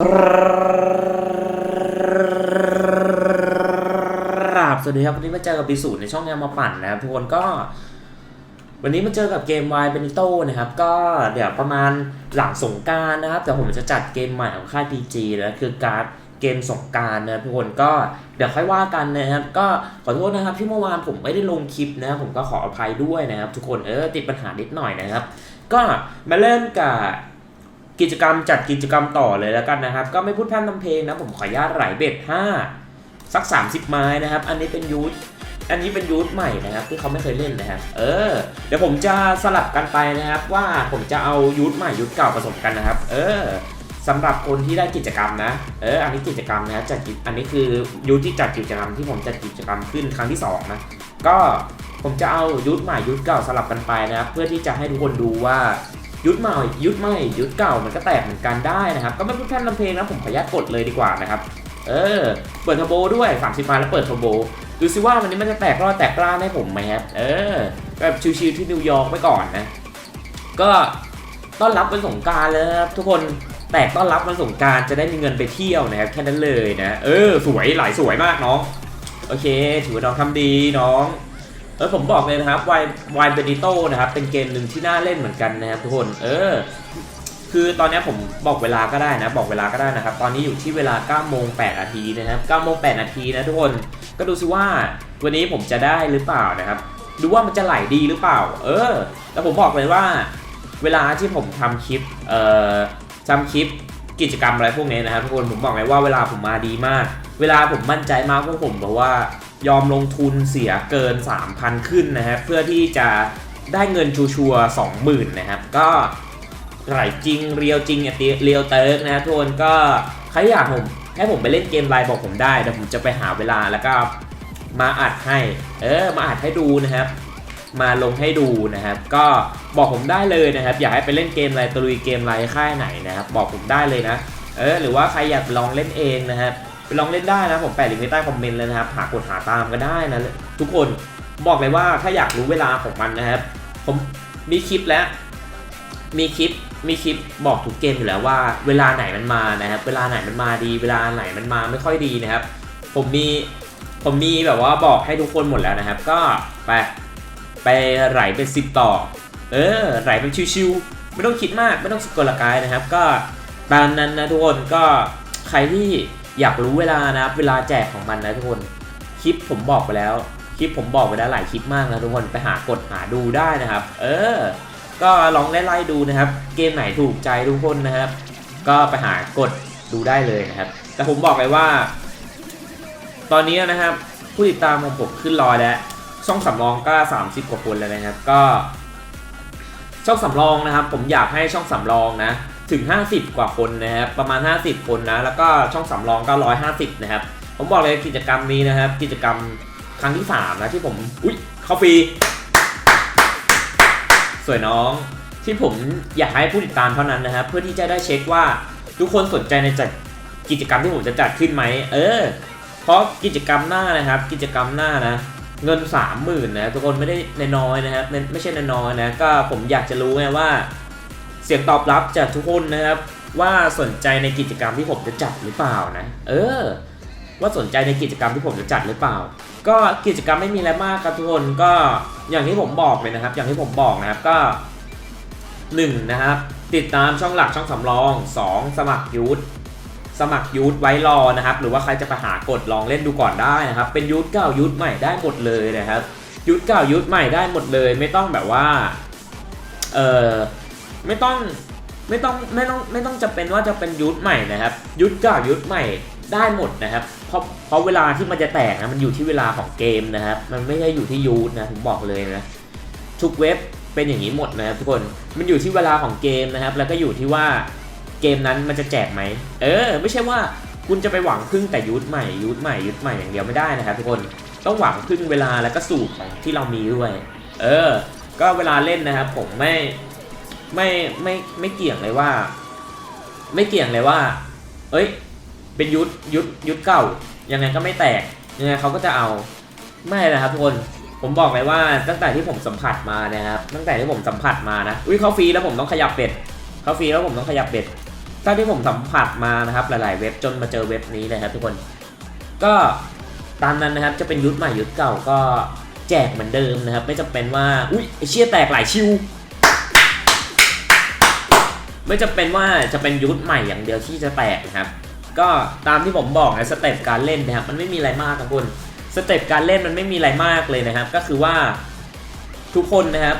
รับสวัสดีครับวันนี้มาเจอกับปิสูในช่องแนวมาปั่นนะครับทุกคนก็ วันนี้มาเจอกับเกมวายเป็นโต้นะครับ ก็เดี๋ยวประมาณหลังสงการนะครับ แต่ผมจะจัดเกมใหม่ของค่าย PG นะคือการเกมสงการนะทุกคนก็เดี๋ยวค่อยว่ากันนะครับ ก็ขอโทษนะครับที่เมื่อวานผมไม่ได้ลงคลิปนะผมก็ขออภัยด้วยนะครับ ทุกคนเออติดปัญหานิดหน่อยนะครับ ก็มาเริ่มกับ กิจกรรมจัดกิจกรรมต่อเลยแล้วกันนะครับ ก็ไม่พูดพร่ำทำเพลงนะผมขออนุญาตไหลเบ็ด5สัก 30 ไม้นะครับ อันนี้เป็นยูทอันนี้เป็นยูทใหม่นะครับที่เขาไม่เคยเล่นนะครับเออ เดี๋ยวผมจะสลับกันไปนะครับ ว่าผมจะเอายูทใหม่ยูทเก่าผสมกันนะครับ เออสำหรับคนที่ได้กิจกรรมนะ เออ อันนี้กิจกรรมนะครับจัดกิจอันนี้คือยูทที่จัดกิจกรรมที่ผมจัดกิจกรรมขึ้นครั้งที่สองนะก็ผมจะเอายุทธใหม่ยุทธเก่าสลับกันไปนะครับ เพื่อที่จะให้ทุกคนดูว่า ยุทธใหม่ยุทธใหม่ยุทธเก่ามันก็แตกเหมือนกันได้นะครับ ก็ไม่พูดแค่ลำเพลงนะผมขออนุญาตกดเลยดีกว่านะครับ เออ เปิดเทอร์โบด้วย30มาแล้วเปิดเทอร์โบดูซิว่าวันนี้มันจะแตกรอดแตกกล้าให้ผมไหมครับ เออ แบบชิวๆที่นิวยอร์กไปก่อนนะ ก็ต้อนรับวันสงการเลยครับทุกคนแตกต้อนรับวันสงการจะได้มีเงินไปเที่ยวนะครับแค่นั้นเลยนะ เออ สวยหลายสวยมากน้อง โอเค ถือว่าน้องทำดีน้อง เออผมบอกเลยนะครับวายวายเบนิโตนะครับเป็นเกมหนึ่งที่น่าเล่นเหมือนกันนะครับทุกคนเออคือตอนนี้ผมบอกเวลาก็ได้นะ บอกเวลาก็ได้นะครับ ตอนนี้อยู่ที่เวลา9โมง8นาทีนะครับ9โมง8นาทีนะทุกคนก็ดูซิว่าวันนี้ผมจะได้หรือเปล่านะครับ ดูว่ามันจะไหลดีหรือเปล่า เออ แล้วผมบอกเลยว่า เวลาที่ผมทำคลิปเอ่อทำคลิปกิจกรรมอะไรพวกนี้นะครับทุกคนผมบอกเลยว่าเวลาผมมาดีมาก เวลาผมมั่นใจมากพวกผมบอกว่า ยอมลงทุนเสียเกิน 3,000 ขึ้นนะครับเพื่อที่จะได้เงินชัวร์ๆ20,000นะครับ ก็ไหลจริงเรียวจริงเรียวเติร์กนะทุกคนก็ใครอยากผมให้ผมไปเล่นเกมไลน์บอกผมได้เดี๋ยวผมจะไปหาเวลาแล้วก็มาอัดให้ เออมาอัดให้ดูนะครับ มาลงให้ดูนะครับ ก็บอกผมได้เลยนะครับ อยากให้ไปเล่นเกมอะไรตะลุยเกมอะไรค่ายไหนนะครับ บอกผมได้เลยนะ เออ หรือว่าใครอยากลองเล่นเองนะครับ ไปลองเล่นได้นะผมแปะลิงก์ไว้ใต้คอมเมนต์เลยนะครับหากดหาตามก็ได้นะทุกคนบอกเลยว่าถ้าอยากรู้เวลาของมันนะครับ ผมมีคลิปแล้ว มีคลิปมีคลิปบอกทุกเกมอยู่แล้วว่า เวลาไหนมันมานะครับ เวลาไหนมันมาดี เวลาไหนมันมาไม่ค่อยดีนะครับ ผมมีผมมีแบบว่าบอกให้ทุกคนหมดแล้วนะครับ ก็ไปไปไหลเป็นสิบต่อ เออไหลเป็นชิวๆไม่ต้องคิดมากไม่ต้องสกลกายนะครับ ก็ตามนั้นนะทุกคนก็ใครที่ อยากรู้เวลานะครับเวลาแจกของมันนะทุกคนคลิปผมบอกไปแล้ว คลิปผมบอกไปแล้วหลายคลิปมากนะทุกคนไปหากดหาดูได้นะครับ เออ ก็ลองไล่ๆดูนะครับ เกมไหนถูกใจทุกคนนะครับ ก็ไปหากดดูได้เลยนะครับ แต่ผมบอกเลยว่า ตอนนี้นะครับ ผู้ติดตามของผมขึ้นรอยแล้ว ช่องสำรองก็ 30 กว่าคนแล้วนะครับ ก็ ช่องสำรองนะครับ ผมอยากให้ช่องสำรองนะ ถึง 50 กว่าคนนะครับประมาณ 50 คนนะแล้วก็ช่องสำรองก็150 นะครับ ผมบอกเลยกิจกรรมนี้นะครับ กิจกรรมครั้งที่ 3 นะที่ผมอุ๊ยเข้าฟรีสวยน้องที่ผมอยากให้ผู้ติดตามเท่านั้นนะครับ เพื่อที่จะได้เช็คว่าทุกคนสนใจในจัดกิจกรรมที่ผมจะจัดขึ้นไหมเออ เพราะกิจกรรมหน้านะครับ กิจกรรมหน้านะเงิน30,000นะทุกคนไม่ได้นน้อยนะครับไม่ไม่ใช่น้อยนะก็ผมอยากจะรู้ไงว่า เสียงตอบรับจากทุกคนนะครับ ว่าสนใจในกิจกรรมที่ผมจะจัดหรือเปล่านะ เออ ว่าสนใจในกิจกรรมที่ผมจะจัดหรือเปล่า ก็กิจกรรมไม่มีอะไรมากครับทุกคนก็อย่างที่ผมบอกเลยนะครับ อย่างที่ผมบอกนะครับก็1นะครับติดตามช่องหลักช่องสำรอง 2 สมัครยูทสมัครยูทไว้รอนะครับ หรือว่าใครจะไปหากดลองเล่นดูก่อนได้นะครับ เป็นยูทเก่ายูทใหม่ได้หมดเลยนะครับยูทเก่ายูทใหม่ได้หมดเลย ไม่ต้องแบบว่า เออ ไม่ต้องไม่ต้องไม่ต้องไม่ต้องจะเป็นว่าจะเป็นยูทธใหม่นะครับยูทเก่ายูทธใหม่ได้หมดนะครับ เพราะเพราะเวลาที่มันจะแตกนะมันอยู่ที่เวลาของเกมนะครับ มันไม่ใช่อยู่ที่ยูทนะผมบอกเลยนะทุกเว็บเป็นอย่างนี้หมดนะครับทุกคนมันอยู่ที่เวลาของเกมนะครับ แล้วก็อยู่ที่ว่าเกมนั้นมันจะแจกไหมเออ ไม่ใช่ว่าคุณจะไปหวังพึ่งแต่ยูทธใหม่ยูทธใหม่ยูทธใหม่อย่างเดียวไม่ได้นะครับ ทุกคนต้องหวังพึ่งเวลาแล้วก็สูตรที่เรามีด้วย เออ ก็เวลาเล่นนะครับ ผมไม่ ไม่ไม่ไม่เกี่ยงเลยว่า ไม่เกี่ยงเลยว่า เอ้ย เป็นยุทธยุทธยุทธเก่ายังไงก็ไม่แตกยังไงเขาก็จะเอาไม่นะครับทุกคนผมบอกเลยว่าตั้งแต่ที่ผมสัมผัสมานะครับตั้งแต่ที่ผมสัมผัสมานะอุ้ยเขาฟรีแล้วผมต้องขยับเป็ดเขาฟรีแล้วผมต้องขยับเป็ดตั้งที่ผมสัมผัสมานะครับ หลาย ๆ เว็บจนมาเจอเว็บนี้นะครับ ทุกคน ก็ตามนั้นนะครับจะเป็นยุทธใหม่ยุทธเก่าก็แจกเหมือนเดิมนะครับ ไม่จำเป็นว่าอุ้ยเชี่ยแตกหลายชิว ไม่จำเป็นว่าจะเป็นยุทธใหม่อย่างเดียวที่จะแตกนะครับ ก็ตามที่ผมบอกนะสเต็ปการเล่นนะครับมันไม่มีอะไรมากครับคุณสเต็ปการเล่นมันไม่มีอะไรมากเลยนะครับ ก็คือว่าทุกคนนะครับ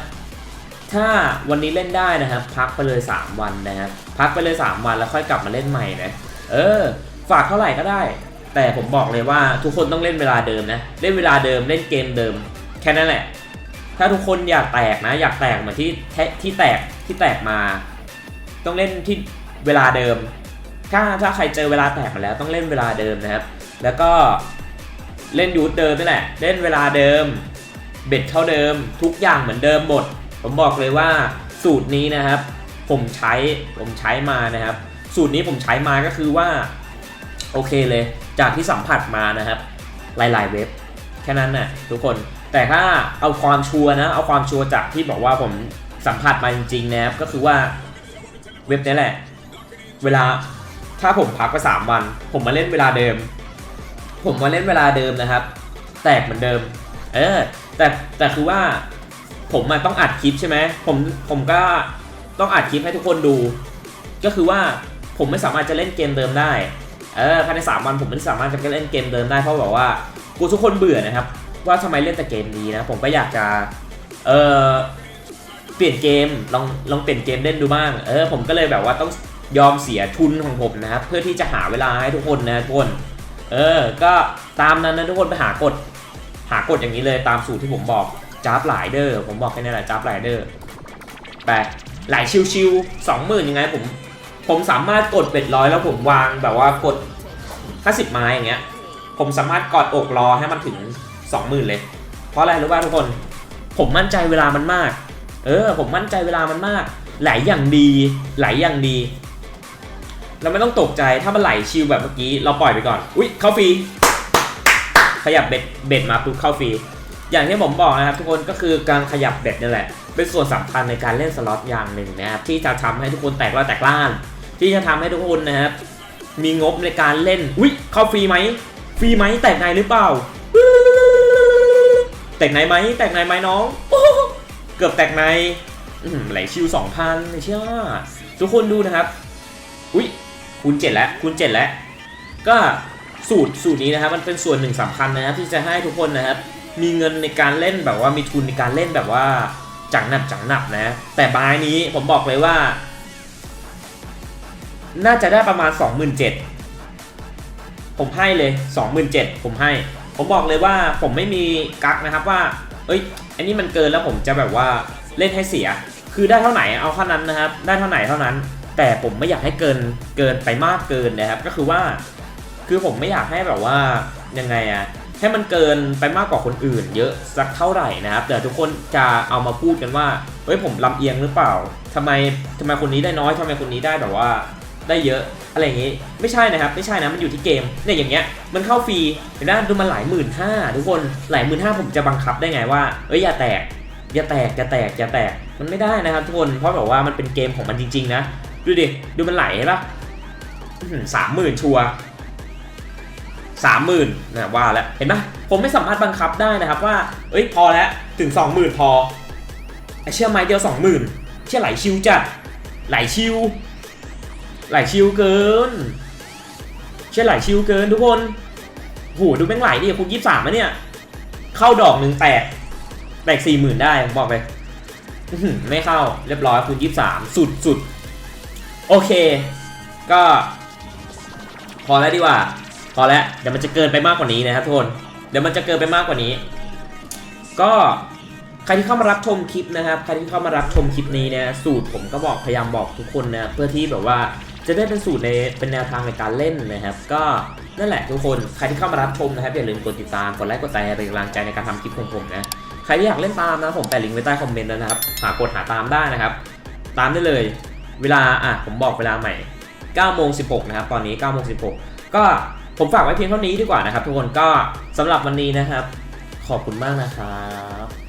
ถ้าวันนี้เล่นได้นะครับ พักไปเลย 3 วันนะครับพักไปเลย 3 วันแล้วค่อยกลับมาเล่นใหม่นะเออ ฝากเท่าไหร่ก็ได้ แต่ผมบอกเลยว่าทุกคนต้องเล่นเวลาเดิมนะเล่นเวลาเดิมเล่นเกมเดิม แค่นั้นแหละ ถ้าทุกคนอยากแตกนะ อยากแตกเหมือนที่ที่แตกที่แตกมา ต้องเล่นที่เวลาเดิม ถ้าถ้าใครเจอเวลาแตกมาแล้วต้องเล่นเวลาเดิมนะครับ แล้วก็เล่นยูทเดิมนี่แหละ เล่นเวลาเดิม เบ็ดเท่าเดิม ทุกอย่างเหมือนเดิมหมด ผมบอกเลยว่าสูตรนี้นะครับ ผมใช้ผมใช้มานะครับ สูตรนี้ผมใช้มาก็คือว่าโอเคเลยจากที่สัมผัสมานะครับ หลาย ๆ เว็บแค่นั้นน่ะทุกคนแต่ถ้าเอาความชัวนะเอาความชัวจากที่บอกว่าผมสัมผัสมาจริงๆนะครับก็คือว่า เว็บนี้แหละ เวลาถ้าผมพักไปสามวัน ผมมาเล่นเวลาเดิม ผมมาเล่นเวลาเดิมนะครับ แตกเหมือนเดิม เออ แต่แต่คือว่าผมอะต้องอัดคลิปใช่ไหมผมผมก็ต้องอัดคลิปให้ทุกคนดู ก็คือว่าผมไม่สามารถจะเล่นเกมเดิมได้ เออภายในสามวันผมไม่สามารถจะเล่นเกมเดิมได้เพราะแบบว่ากูทุกคนเบื่อนะครับ ว่าทำไมเล่นแต่เกมนี้นะ ผมก็อยากจะ เออ เปลี่ยนเกมลองลองเปลี่ยนเกมเล่นดูบ้าง เออผมก็เลยแบบว่าต้องยอมเสียทุนของผมนะครับเพื่อที่จะหาเวลาให้ทุกคนนะทุกคนเออ ก็ตามนั้นนะทุกคนไปหากฎหากฎอย่างนี้เลยตามสูตรที่ผมบอกจับหลายเดอร์ผมบอกแค่นี้แหละจับหลายเดอร์ไปหลายชิวๆสองหมื่นยังไงผมผมสามารถกดเป็ดร้อยแล้วผมวางแบบว่ากด 50 ไม้อย่างเงี้ย ผมสามารถกอดอกรอให้มันถึง 20,000 เลย เพราะอะไรรู้ป่ะทุกคน ผมมั่นใจเวลามันมาก เออ ผมมั่นใจเวลามันมาก ไหลอย่างดี ไหลอย่างดี เราไม่ต้องตกใจถ้ามันไหลชิลแบบเมื่อกี้ เราปล่อยไปก่อน อุ๊ยเข้าฟรีขยับเบ็ดเบ็ดมาปุ๊บเข้าฟรีอย่างที่ผมบอกนะครับทุกคนก็คือการขยับเบ็ดนี่แหละ เป็นส่วนสำคัญในการเล่นสล็อตอย่างหนึ่งนะครับที่จะทำให้ทุกคนแตกร้อยแตกล้าน ที่จะทำให้ทุกคนนะครับมีงบในการเล่นอุ๊ยเข้าฟรีไหมฟรีไหมแตกในหรือเปล่า แตกในไหมแตกในไหมน้องโเกือบแตกในไหลชิวสองพันเชื่อทุกคนดูนะครับ อุ๊ยคูณเจ็ดแล้วคูณเจ็ดแล้ว ก็สูตรสูตรนี้นะครับ มันเป็นส่วนหนึ่งสำคัญนะครับ ที่จะให้ทุกคนนะครับ มีเงินในการเล่นแบบว่ามีทุนในการเล่นแบบว่าจังหนับจังหนับนะ แต่บายนี้ผมบอกเลยว่า น่าจะได้ประมาณ 27,000 ผมให้เลย 27,000 ผมให้ ผมบอกเลยว่าผมไม่มีกักนะครับว่า เอ้ย อันนี้มันเกินแล้วผมจะแบบว่าเล่นให้เสีย คือได้เท่าไหร่เอาเท่านั้นนะครับ ได้เท่าไหร่เท่านั้น แต่ผมไม่อยากให้เกินเกินไปมากเกินนะครับ ก็คือว่า คือผมไม่อยากให้แบบว่ายังไงอะให้มันเกินไปมากกว่าคนอื่น เยอะสักเท่าไหร่นะครับเดี๋ยวทุกคนจะเอามาพูดกันว่าเฮ้ยผมลำเอียงหรือเปล่าทำไมทำไมคนนี้ได้น้อยทำไมคนนี้ได้แบบว่า ได้เยอะอะไรอย่างงี้ ไม่ใช่นะครับ ไม่ใช่นะมันอยู่ที่เกมเนี่ยอย่างเงี้ยมันเข้าฟรีเห็นไหมดูมันหลายหมื่นห้าทุกคนหลายหมื่นห้าผมจะบังคับได้ไงว่าเอ้ยอย่าแตกอย่าแตกอย่าแตกอย่าแตกมันไม่ได้นะครับทุกคนเพราะแบบว่ามันเป็นเกมของมันจริงๆนะดูดิดูมันไหลเห็นปะสามหมื่นชัวสามหมื่นนะว่าแล้วเห็นปะผมไม่สามารถบังคับได้นะครับว่าเอ้ยพอแล้วถึงสองหมื่นพอเชื่อไม้เดียวสองหมื่นเชื่อไหลชิวจัดไหลชิว ไหลชิวเกินใช่ไหลชิวเกินทุกคนโหดูแม่งไหลดิคุณยี่สามะเนี่ย เข้าดอกหนึ่งแตก แตกสี่หมื่นได้ผมบอกเลยไม่เข้าเรียบร้อยคูณยี่สามสุดสุดโอเค ก็ พอแล้วดีกว่า พอแล้วเดี๋ยวมันจะเกินไปมากกว่านี้นะครับทุกคนเดี๋ยวมันจะเกินไปมากกว่านี้ ก็ใครที่เข้ามารับชมคลิปนะครับ ใครที่เข้ามารับชมคลิปนี้นะ สูตรผมก็บอกพยายามบอกทุกคนนะ เพื่อที่แบบว่า จะได้เป็นสูตรในเป็นแนวทางในการเล่นนะครับ ก็นั่นแหละทุกคนใครที่เข้ามารับชมนะครับอย่าลืมกดติดตามกดไลค์กดแชร์เป็นกำลังใจในการทำคลิปของผมนะใครที่อยากเล่นตามนะผมแปะลิงก์ไว้ใต้คอมเมนต์แล้วนะครับหากดหาตามได้นะครับ ตามได้เลย เวลาอะผมบอกเวลาใหม่9โมง16นะครับตอนนี้9โมง16 ก็ผมฝากไว้เพียงเท่านี้ดีกว่านะครับ ทุกคนก็สำหรับวันนี้นะครับ ขอบคุณมากนะครับ